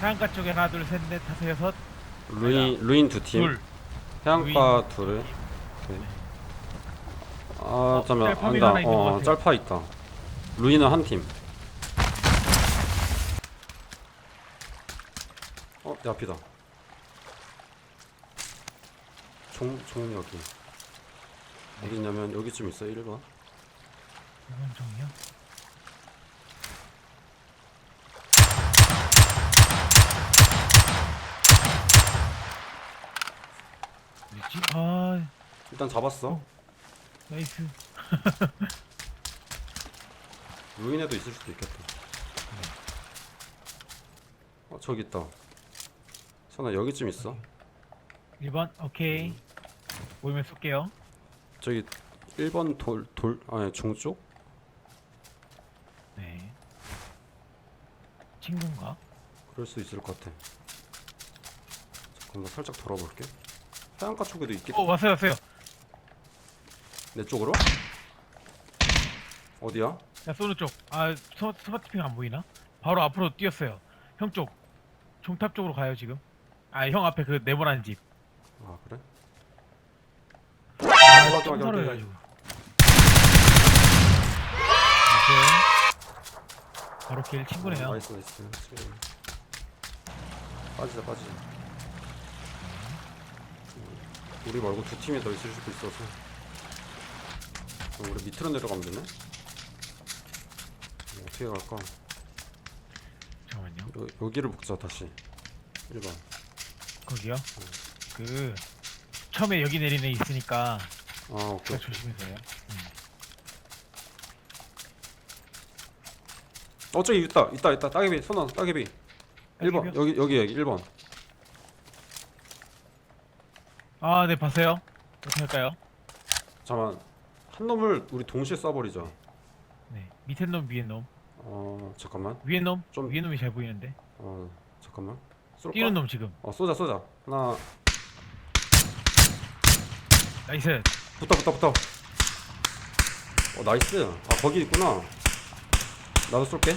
해안가 쪽에 하나 둘 셋 넷 다섯 여섯 루인 루인 두 팀. 둘 해안가 루인 둘을. 오케이. 아 어, 잠깐만 짤파미가 안다. 하나 있는 것 어 같아요. 짤파 있다. 루인은 한 팀. 어, 내 앞이다. 총, 총 여기. 어디 있냐면 여기쯤 있어, 1번. 이건 종이요? 뭐지? 아 일단 잡았어. 나이스 루인에도 있을 수도 있겠다. 어, 저기 있다. 선아, 여기쯤 있어. 1번 오케이 모이면 쏠게요 저기 1번 돌, 돌, 아니, 중쪽? 네 친구인가? 그럴 수 있을 것 같아. 잠깐만, 나 살짝 돌아볼게. 해안가 쪽에도 있겠다. 어 왔어요 왔어요 내 쪽으로? 어디야? 야 쏘는 쪽아 스마트핑 안 보이나? 바로 앞으로 뛰었어요 형 쪽 종탑 쪽으로 가요 지금 아 형 앞에 그 네모난 집 아, 그래? 아, 좀 서로. 해가지고. 오케이. 바로 길 친구네요. 어, 나이스. 나이스. 빠지자, 빠지자. 우리 말고 두 팀이 더 있을 수도 있어서. 우리 밑으로 내려가면 되네? 어, 어떻게 갈까? 잠깐만요. 여, 여기를 먹자, 다시. 1번. 거기요. 그 처음에 여기 내리는 애 있으니까 아, 오케이. 잘 조심해서 해요. 어, 저기 있다, 있다, 있다. 따개비, 손아, 따개비. 1번, 따개비요? 여기, 여기, 여기, 1번. 아, 네 봤어요. 어떻게 할까요? 잠깐만. 한 놈을 우리 동시에 쏴버리자. 네. 밑에 놈, 위에 놈. 어, 잠깐만. 위에 놈? 좀- 위에 놈이 잘 보이는데. 어, 잠깐만. 쏠까? 뛰는 놈 지금. 어, 쏘자, 쏘자. 하나, 나이스. 붙어, 붙어, 붙어. 어, 나이스. 아, 거기 있구나. 나도 쏠게.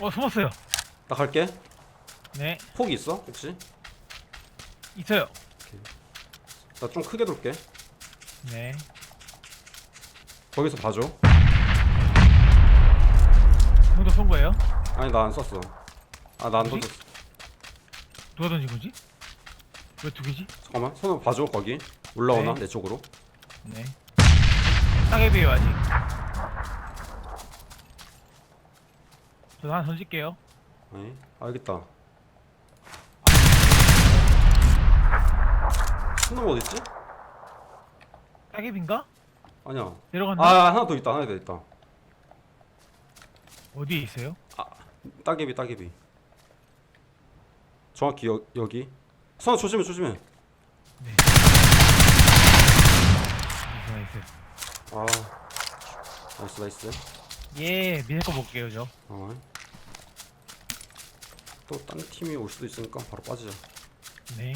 어, 숨었어요. 나 갈게. 네. 폭이 있어? 혹시? 있어요. 나 좀 크게 돌게. 네. 거기서 봐줘. 형도 쏜 거예요? 아니, 나안 쐈어. 아, 나 안 뭐지? 던졌어. 누가 던진 거지? 왜 두 개지? 잠깐만. 손을 봐줘, 거기. 올라오나? 네. 내 쪽으로. 네. 따개비에요 아직. 저도 하나 던질게요. 네. 알겠다. 큰놈 어딨지? 따개비인가? 아니야. 내려갔나? 아, 하나 더 있다. 하나 더 있다. 어디에 있어요? 따개비, 따개비. 정확히 여, 여기. 선아 조심해, 조심해. 나이스 나이스. 아, 나이스, 나이스. 예, 밑에 거 볼게요 저. 어. 또딴 팀이 올 수도 있으니까 바로 빠지자. 네.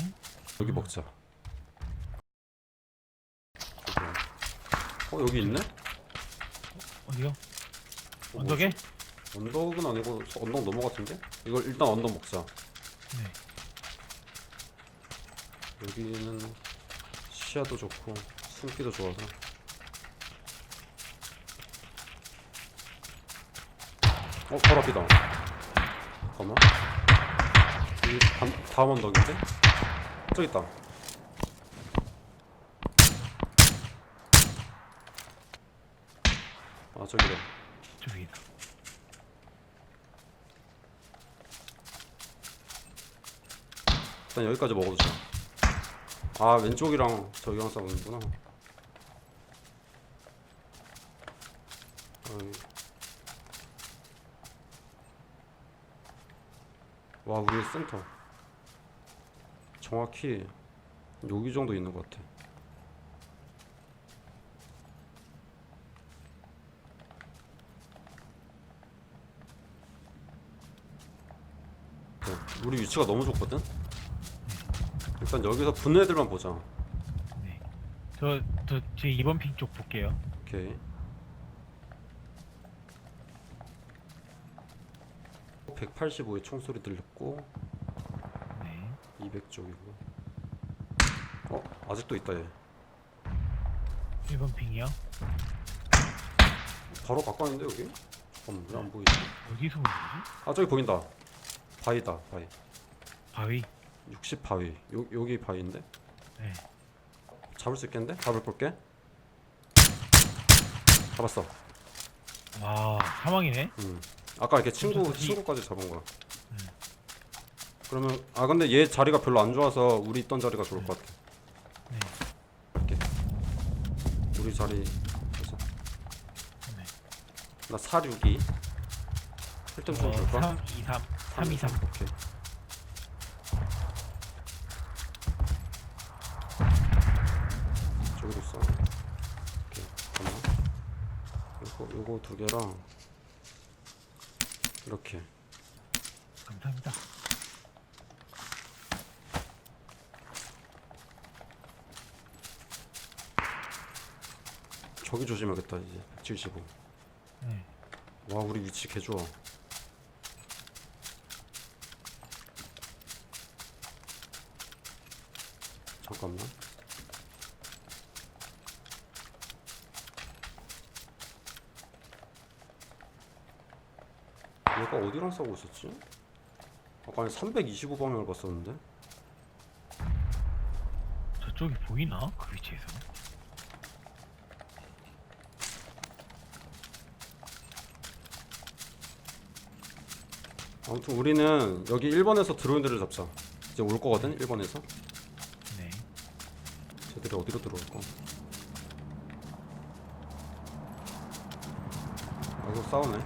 여기 먹자. 어 여기 있네? 어디요? 어, 언덕에? 뭐지? 언덕은 아니고 언덕 넘어 같은데? 이걸 일단 언덕 먹자. 네. 여기는 시야도 좋고 숨기도 좋아서. 어 바로 앞이다. 잠깐만. 여기 다, 다음 언덕인데? 저기 있다. 아 저기다. 저기다. 일단 여기까지 먹어도 돼. 아 왼쪽이랑 저기랑 싸우는구나. 어이. 와 우리 센터 정확히 여기 정도 있는 것 같아. 네, 우리 위치가 너무 좋거든. 일단 여기서 붙는 애들만 보자. 네. 저저 제 2번 핑 쪽 볼게요. 오케이. 185의 총소리 들렸고 네. 200쪽이고 어 아직도 있다 얘 1번 핑이요. 바로 가까운데 여기? 잠깐만 왜안 보이지? 어디서 오는 거지? 아 저기 보인다 바위다 바위 바위. 60 바위 요, 여기 바위인데? 네. 잡을 수 있겠는데? 잡을 볼게 잡았어 와, 사망이네. 음. 아까 이렇게 친구 다시- 친구까지 잡은 거야 음. 그러면 아 근데 얘 자리가 별로 안 좋아서 우리 있던 자리가 좋을 것 같아 네. 이렇게 우리 자리 보자 네. 나 462. 1점 좀 줄까? 3, 2, 3. 3, 2, 3. 오케이. 저기도. 오케이. 잠깐만. 요거 요거 두 개랑 이렇게. 감사합니다. 저기 조심하겠다 이제 175. 네. 와 우리 위치 개 좋아. 잠깐만. 얘가 어디랑 싸우고 있었지? 아까 325방향을 봤었는데? 저쪽이 보이나? 그 위치에서. 아무튼 우리는 여기 1번에서 드론들을 잡자. 이제 올 거거든, 1번에서. 네. 쟤들이 어디로 들어올까? 아 이거 싸우네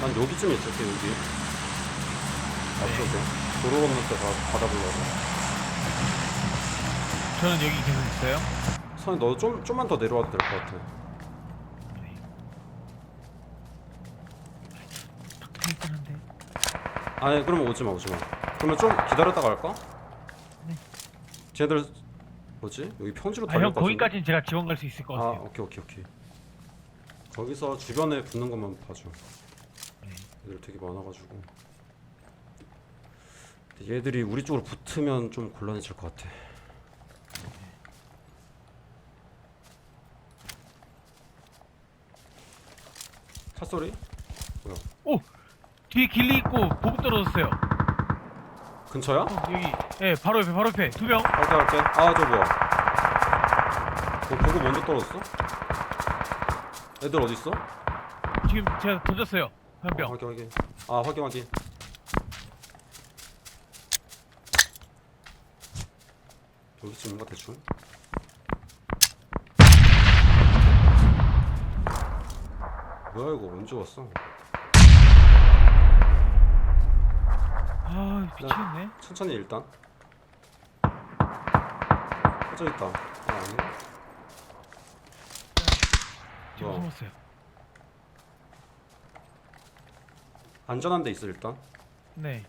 난 여기쯤 있을게 여기 앞쪽에 도로 때 바, 받아보려고 저는 여기 계속 있어요. 선이 너 좀, 좀만 더 내려와도 될 것 같아 네. 탁 한데. 아니 그러면 오지마 오지마 그러면 좀 기다렸다가 갈까? 네. 쟤들 뭐지? 여기 평지로 아, 형 달려가지고 거기까지는 제가 지원 갈 수 있을 것 아 같아요. 오케이 오케이 오케이 거기서 주변에 붙는 것만 봐줘 네. 얘들 되게 많아가지고 근데 얘들이 우리 쪽으로 붙으면 좀 곤란해질 것 같아 차 소리? 오! 뒤에 길리 있고 보급 떨어졌어요. 근처야? 어, 여기. 예, 바로 옆에, 바로 옆에. 두 명. 갈게 갈게 아저 뭐야 뭐 보고 먼저 떨어졌어? 애들 어딨어? 지금 제가 던졌어요. 한 어, 명. 확인 확인 아 확인 확인 여기쯤인가 대충? 뭐야 이거 언제 왔어? 아, 미치겠네. 천천히 일단 퍼져 있다 아 아니 지금 어. 숨었어요. 안전한 데 있어 일단 네.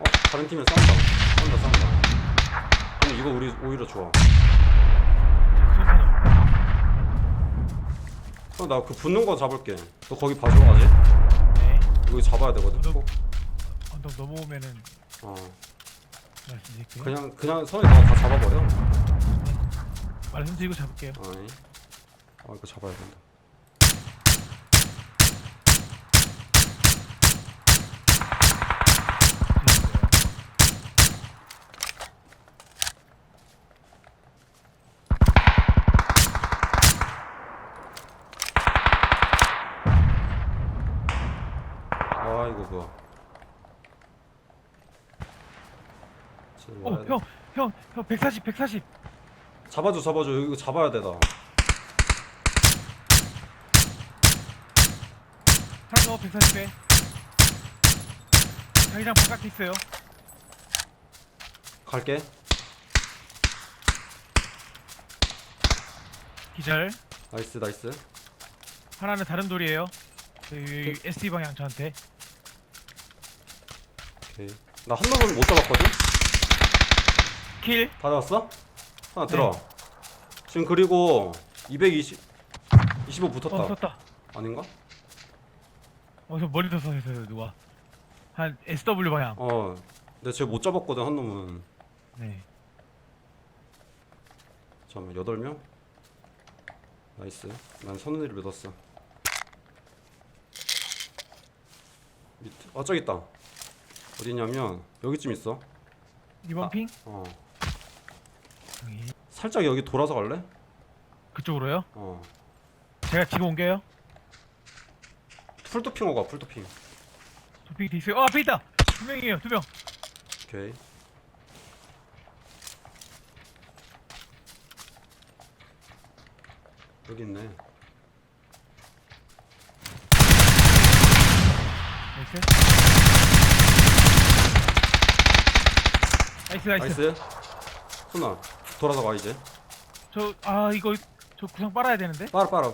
어 다른 팀이랑 싸운다 싸운다 싸운다 그럼 이거 우리 오히려 좋아 수류탄 형나그 붙는 거 잡을게 너 거기 봐줘 아직 네. 이거 잡아야 되거든 꼭. 언덕 넘어오면은 어 말씀드릴게요. 그냥 그냥 선이 너다 잡아버려. 말씀드리고 잡을게요. 아니. 아 이거 잡아야 된다 아 이거 뭐야 쟤 어. 형, 형, 형, 140, 140. 잡아줘 잡아줘 이거 잡아야 되다 하나 더 140에. 자기장 바깥에 있어요. 갈게 기절. 나이스 나이스 하나는 다른 돌이에요. 여기 SD 방향 저한테. 오케이 나 한 놈은 못 잡았거든? 킬. 다 잡았어? 하나 네. 들어 지금 그리고 220 25 붙었다 어, 썼다. 아닌가? 어서 머리서 쏘셨어요 누가 한 SW 방향 어 근데 쟤못 잡았거든 한 놈은 네 잠깐만 8명? 나이스 난 선우이를 믿었어 밑에 아 저기 있다 어디냐면 여기쯤 있어 이번 아. 핑 어 여기. 살짝 여기 돌아서 갈래? 그쪽으로요? 어. 제가 지금 옮겨요? 풀도핑 오가 풀도핑. 도핑 돼 있어요 어 앞에 있다! 두 명이에요 두 명. 오케이. 여기 있네. 나이스. 나이스 나이스. 나이스. 손아 돌아서 가 이제. 저 아 이거 저 구상 빨아야 되는데? 빨아 빨아.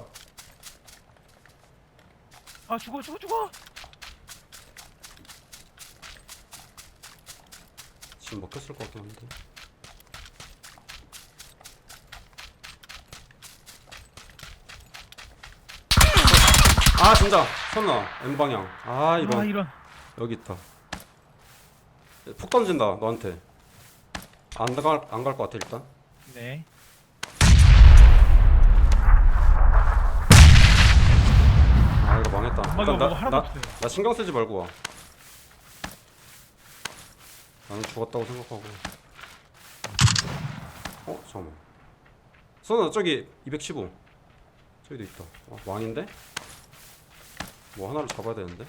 아 죽어 죽어 죽어! 지금 먹혔을 것 같긴 한데. 아 진짜. 손아 M방향. 아 이런. 아 이런. 여기 있다. 폭 던진다 너한테 안갈안 갈 것 같아 일단. 네. 아 이거 망했다. 일단 뭐 나, 나, 나 신경 쓰지 말고 와. 나는 죽었다고 생각하고. 어 잠깐만. 선아 저기 215 저기도 있다. 어, 왕인데? 뭐 하나를 잡아야 되는데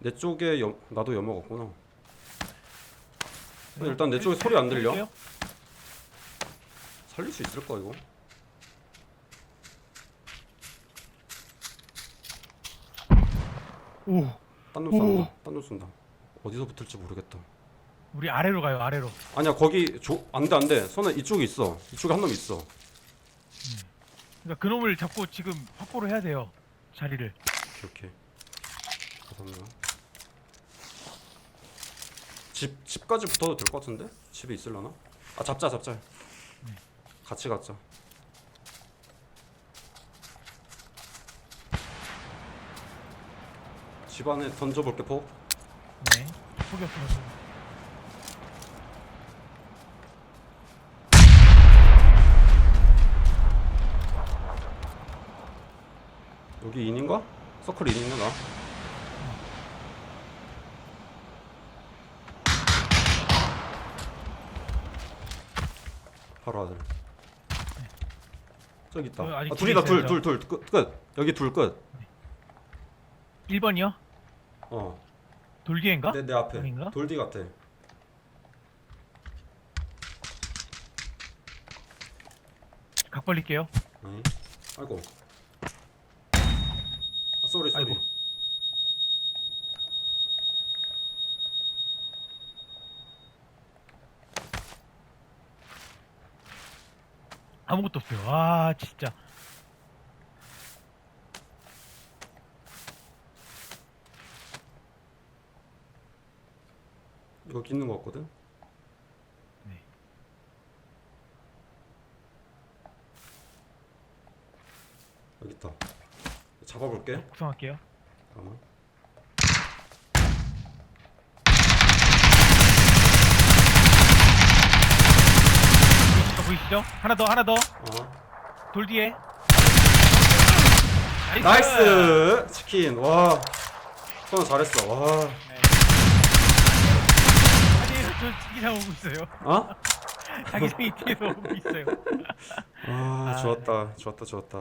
내 쪽에 연, 나도 근데 일단 내 쪽에 소리 안 들려? 살릴 수 있을까 이거? 오. 딴놈 오. 쏜다. 딴놈 쏜다. 어디서 붙을지 모르겠다. 우리 아래로 가요 아래로. 아니야 거기 조, 안돼 안돼. 손에 이쪽에 있어. 이쪽에 한 놈 있어. 그러니까 그놈을 잡고 지금 확보를 해야 돼요 자리를. 오케이 오케이. 명 집, 집까지 붙어도 될 것 같은데? 집에 있을라나? 아 잡자 잡자 같이 갖자 집 안에 던져볼게 폭네 포기 없어서 여기 인인가? 서클 인인가 나? 바로 아들 저기 있다. 어, 아직 아, 둘이다 둘이 있어요, 둘둘둘끝 끝. 여기 둘끝어 1번이요? 돌 뒤엔가? 내, 내 앞에. 아닌가? 돌뒤 같아. 각 벌릴게요. 아니 아이고 아 쏘리 쏘리 아이고. 아무것도 없어요. 아 진짜. 여기 있는 거 같거든? 네. 여기 있다. 잡아볼게. 구성할게요 잠깐만 보이시죠? 하나 더 하나 어. 더돌 뒤에. 나이스. 치킨. 와. 손 잘했어. 와. 네. 아니 저 자기장 오고 있어요. 어? 자기장이 뒤에서 오고 있어요. 아 아, 좋았다. 좋았다 좋았다